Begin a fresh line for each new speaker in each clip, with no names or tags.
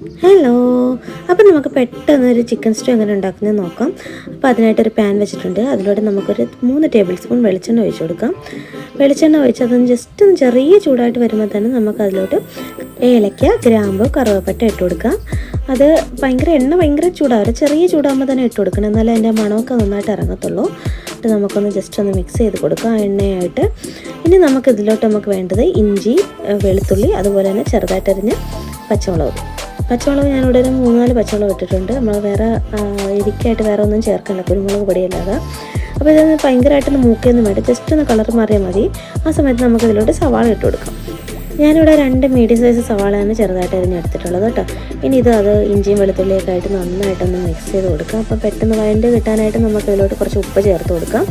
Hello അപ്പം നമുക്ക് പെട്ടെന്ന് ഒരു ചിക്കൻ സ്റ്റൂ എങ്ങനെ ഉണ്ടാക്കുന്നത് നോക്കാം. അപ്പോൾ അതിനായിട്ടൊരു പാൻ വെച്ചിട്ടുണ്ട്. അതിലൂടെ നമുക്കൊരു മൂന്ന് ടേബിൾ സ്പൂൺ വെളിച്ചെണ്ണ ഒഴിച്ചു കൊടുക്കാം. വെളിച്ചെണ്ണ ഒഴിച്ച് അതൊന്ന് ജസ്റ്റ് ഒന്ന് ചെറിയ ചൂടായിട്ട് വരുമ്പോൾ തന്നെ നമുക്ക് അതിലോട്ട് ഏലക്ക ഗ്രാമ്പ് കറുവപ്പട്ട ഇട്ട് കൊടുക്കാം. അത് ഭയങ്കര എണ്ണ ഭയങ്കര ചൂടാവും ചെറിയ ചൂടാകുമ്പോൾ തന്നെ ഇട്ട് കൊടുക്കണം. എന്നാലേ അതിന്റെ മണമൊക്കെ നന്നായിട്ട് ഇറങ്ങത്തുള്ളൂ. എന്നിട്ട് നമുക്കൊന്ന് ജസ്റ്റ് ഒന്ന് മിക്സ് ചെയ്ത് കൊടുക്കാം. എണ്ണയായിട്ട്. ഇനി നമുക്ക് ഇതിലോട്ട് നമുക്ക് വേണ്ടത് ഇഞ്ചി വെളുത്തുള്ളി അതുപോലെ തന്നെ ചെറുതായിട്ടരിഞ്ഞ് പച്ചമുളക് പച്ചമുളക് ഞാനിവിടെ ഒരു നാല് പച്ചമുളക് ഇട്ടിട്ടുണ്ട്. നമ്മൾ വേറെ എരിക്കായിട്ട് വേറെ ഒന്നും ചേർക്കണ്ട. കുരുമുളക് പൊടിയല്ലാതെ. അപ്പോൾ ഇതൊന്ന് ഭയങ്കരമായിട്ടൊന്ന് മൂക്കൊന്നും വേണ്ട. ജസ്റ്റ് ഒന്ന് കളർ മാറിയാൽ മതി. ആ സമയത്ത് നമുക്ക് ഇതിലോട്ട് സവാള ഇട്ട് കൊടുക്കാം. ഞാനിവിടെ രണ്ട് മീഡിയം സൈസ് സവാളയാണ് ചെറുതായിട്ട് അരിഞ്ഞെടുത്തിട്ടുള്ളത് കേട്ടോ. ഇനി ഇത് അത് ഇഞ്ചിയും വെളുത്തുള്ളിയൊക്കെ ആയിട്ട് നന്നായിട്ടൊന്ന് മിക്സ് ചെയ്ത് കൊടുക്കാം. അപ്പോൾ പെട്ടെന്ന് വഴണ്ട് കിട്ടാനായിട്ട് നമുക്ക് ഇതിലോട്ട് കുറച്ച് ഉപ്പ് ചേർത്ത് കൊടുക്കാം.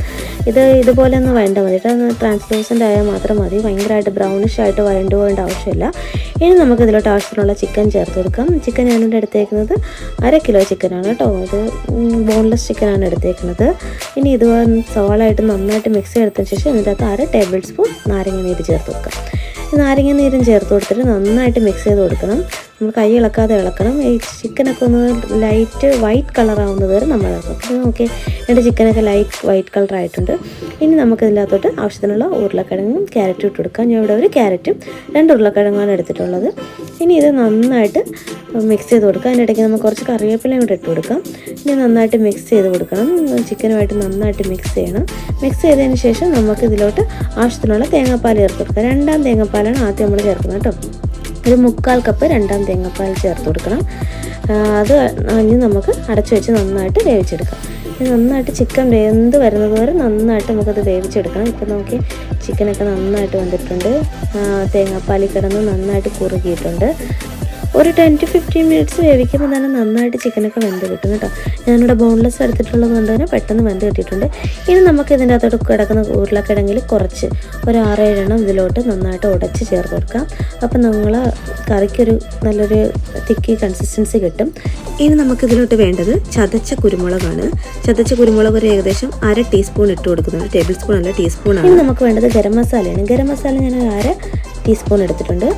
ഇത് ഇതുപോലെ ഒന്ന് വേണ്ട മതി കേട്ടോ. ട്രാൻസ്ലൂസന്റ് ആയാൽ മാത്രം മതി. ഭയങ്കരമായിട്ട് ബ്രൗണിഷ് ആയിട്ട് വഴണ്ട് പോകേണ്ട ആവശ്യമില്ല. ഇനി നമുക്ക് ഇതിലോട്ട് ആവശ്യത്തിനുള്ള ചിക്കൻ ചേർത്ത് കൊടുക്കാം. ചിക്കൻ ഞാനിവിടെ എടുത്തേക്കുന്നത് അര കിലോ ചിക്കനാണ് കേട്ടോ. അത് ബോൺലെസ് ചിക്കനാണ് എടുത്തേക്കുന്നത്. ഇനി ഇത് സവാളായിട്ട് നന്നായിട്ട് മിക്സ് ചെയ്തെടുത്തതിന് ശേഷം ഇതിന്റെ അകത്ത് അര ടേബിൾ സ്പൂൺ നാരങ്ങ നീര് ചേർത്ത് കൊടുക്കാം. നാരങ്ങ നീരും ചേർത്ത് കൊടുത്തിട്ട് നന്നായിട്ട് മിക്സ് ചെയ്ത് കൊടുക്കണം. നമ്മൾ കൈ ഇളക്കാതെ ഇളക്കണം. ഈ ചിക്കനൊക്കെ ഒന്ന് ലൈറ്റ് വൈറ്റ് കളർ ആവുന്നത് വരെ നമ്മൾ ഇളക്കണം. ഓക്കെ എന്റെ ചിക്കനൊക്കെ ലൈറ്റ് വൈറ്റ് കളർ ആയിട്ടുണ്ട്. ഇനി നമുക്ക് ഇതിനകത്തോട്ട് ആവശ്യത്തിനുള്ള ഉരുളക്കിഴങ്ങും ക്യാരറ്റും ഇട്ട് കൊടുക്കാം. ഞാൻ ഇവിടെ ഒരു ക്യാരറ്റും രണ്ട് ഉരുളക്കിഴങ്ങാണ് എടുത്തിട്ടുള്ളത്. ഇനി ഇത് നന്നായിട്ട് മിക്സ് ചെയ്ത് കൊടുക്കുക അതിന്റെ ഇടയ്ക്ക് നമുക്ക് കുറച്ച് കറിവേപ്പിലയും കൂടെ ഇട്ട് കൊടുക്കാം. ഇനി നന്നായിട്ട് മിക്സ് ചെയ്ത് കൊടുക്കണം. ചിക്കനുമായിട്ട് നന്നായിട്ട് മിക്സ് ചെയ്യണം. മിക്സ് ചെയ്തതിന് ശേഷം നമുക്ക് ഇതിലോട്ട് ആവശ്യത്തിനുള്ള തേങ്ങാപ്പാൽ ചേർത്ത് കൊടുക്കാം. രണ്ടാം തേങ്ങാപ്പാലാണ് ആദ്യം നമ്മൾ ചേർക്കുന്നത് കേട്ടോ. ഒരു മുക്കാൽ കപ്പ് രണ്ടാം തേങ്ങാപ്പാൽ ചേർത്ത് കൊടുക്കണം. അത് ഇനി നമുക്ക് അടച്ചു വെച്ച് നന്നായിട്ട് വേവിച്ചെടുക്കാം. നന്നായിട്ട് ചിക്കൻ വെന്ത് വരുന്നത് വരെ നന്നായിട്ട് നമുക്കത് വേവിച്ചെടുക്കണം. ഇപ്പം നോക്കി ചിക്കനൊക്കെ നന്നായിട്ട് വന്നിട്ടുണ്ട്. തേങ്ങാപ്പാലി കിടന്ന് നന്നായിട്ട് കുറുകിയിട്ടുണ്ട്. ഒരു ടെൻ ടു ഫിഫ്റ്റീൻ മിനിറ്റ്സ് വേവിക്കുമ്പോൾ തന്നെ നന്നായിട്ട് ചിക്കനൊക്കെ വെന്ത് കിട്ടും കേട്ടോ. ഞാനിവിടെ ബോൺലെസ് എടുത്തിട്ടുള്ളത് കൊണ്ട് തന്നെ പെട്ടെന്ന് വെന്ത് കിട്ടിയിട്ടുണ്ട്. ഇനി നമുക്ക് ഇതിന്റെ അകത്തോട്ട് കിടക്കുന്ന ഉരുളക്കിടങ്ങിൽ കുറച്ച് ഒരു ആറേഴെണ്ണം ഇതിലോട്ട് നന്നായിട്ട് ഉടച്ച് ചേർത്ത് കൊടുക്കാം. അപ്പം നമ്മൾ കറിക്കൊരു നല്ലൊരു തിക്കി കൺസിസ്റ്റൻസി കിട്ടും. ഇനി നമുക്കിതിലോട്ട് വേണ്ടത് ചതച്ച കുരുമുളകാണ്. ചതച്ച കുരുമുളക് ഒരു ഏകദേശം അര ടീസ്പൂൺ ഇട്ട് കൊടുക്കുന്നത് ടേബിൾ സ്പൂൺ അല്ല ടീസ്പൂൺ ഇനി നമുക്ക് വേണ്ടത് ഗരം മസാലയാണ്. ഗരം മസാല ഞാൻ അര ടീസ്പൂൺ എടുത്തിട്ടുണ്ട്.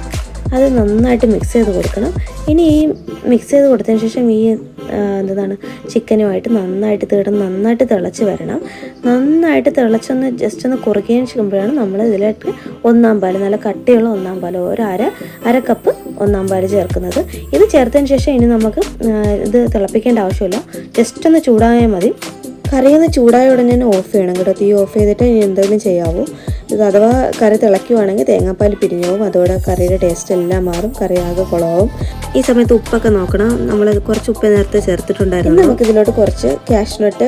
അത് നന്നായിട്ട് മിക്സ് ചെയ്ത് കൊടുക്കണം. ഇനി ഈ മിക്സ് ചെയ്ത് കൊടുത്തതിന് ശേഷം ഈ എന്താണ് ചിക്കനുമായിട്ട് നന്നായിട്ട് തീടം നന്നായിട്ട് തിളച്ച് വരണം. നന്നായിട്ട് തിളച്ചൊന്ന് ജസ്റ്റ് ഒന്ന് കുറുകയും ചെയ്യുമ്പോഴാണ് നമ്മൾ ഇതിലേക്ക് ഒന്നാം പാൽ നല്ല കട്ടിയുള്ള ഒന്നാം പാൽ ഒരു അര അര കപ്പ് ഒന്നാം പാൽ ചേർക്കുന്നത്. ഇത് ചേർത്തതിന് ശേഷം ഇനി നമുക്ക് ഇത് തിളപ്പിക്കേണ്ട ആവശ്യമില്ല. ജസ്റ്റ് ഒന്ന് ചൂടായാൽ മതി. കറിയൊന്ന് ചൂടായ ഉടനെ തന്നെ ഓഫ് ചെയ്യണം കേട്ടോ. തീ ഓഫ് ചെയ്തിട്ട് ഇനി എന്തെങ്കിലും ചെയ്യാവൂ. ഇത് അഥവാ കറി തിളയ്ക്കുവാണെങ്കിൽ തേങ്ങാപ്പാൽ പിരിഞ്ഞു പോകും അതോടെ കറിയുടെ ടേസ്റ്റ് എല്ലാം മാറും. കറി ആകെ കുളവും. ഈ സമയത്ത് ഉപ്പൊക്കെ നോക്കണം. നമ്മൾ കുറച്ച് ഉപ്പ് നേരത്തെ ചേർത്തിട്ടുണ്ടായിരുന്നു. നമുക്ക് ഇതിലോട്ട് കുറച്ച് കാഷ്നട്ട്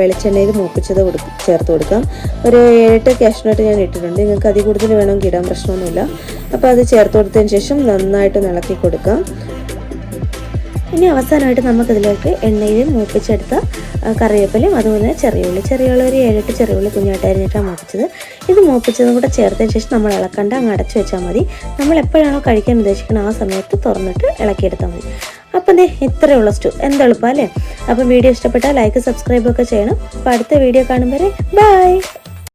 വെളിച്ചെണ്ണയിൽ മൂപ്പിച്ചത് കൊടുക്കും ചേർത്ത് കൊടുക്കാം. ഒരു ഏഴെട്ട് കാഷ്നട്ട് ഞാൻ ഇട്ടിട്ടുണ്ട്. നിങ്ങൾക്ക് അതി കൂടുതൽ വേണമെങ്കിൽ ഇടാൻ പ്രശ്നമൊന്നുമില്ല. അപ്പോൾ അത് ചേർത്ത് കൊടുത്തതിന് ശേഷം നന്നായിട്ട് ഇളക്കി കൊടുക്കാം. ഇനി അവസാനമായിട്ട് നമുക്കിതിലേക്ക് എണ്ണയിൽ മൂപ്പിച്ചെടുത്ത കറിവേപ്പിലയും അതുപോലെ ചെറിയുള്ളി. ചെറിയുള്ളി ഒരു ഏഴെട്ട് ചെറിയുള്ളി കുഞ്ഞായിട്ട് അരിഞ്ഞിട്ടാണ് മൂപ്പിച്ചത്. ഇത് മൂപ്പിച്ചതും കൂടെ ചേർത്തതിന് ശേഷം നമ്മൾ ഇളക്കണ്ട അങ്ങ് അടച്ചു വെച്ചാൽ മതി. നമ്മൾ എപ്പോഴാണോ കഴിക്കാൻ ഉദ്ദേശിക്കുന്നത് ആ സമയത്ത് തുറന്നിട്ട് ഇളക്കിയെടുത്താൽ മതി. അപ്പം ദേ ഇത്രയേ ഉള്ള സ്റ്റു എന്തെളുപ്പം അല്ലേ? അപ്പം വീഡിയോ ഇഷ്ടപ്പെട്ടാൽ ലൈക്ക് സബ്സ്ക്രൈബ് ഒക്കെ ചെയ്യണം. അപ്പോൾ അടുത്ത വീഡിയോ കാണും വരെ ബൈ!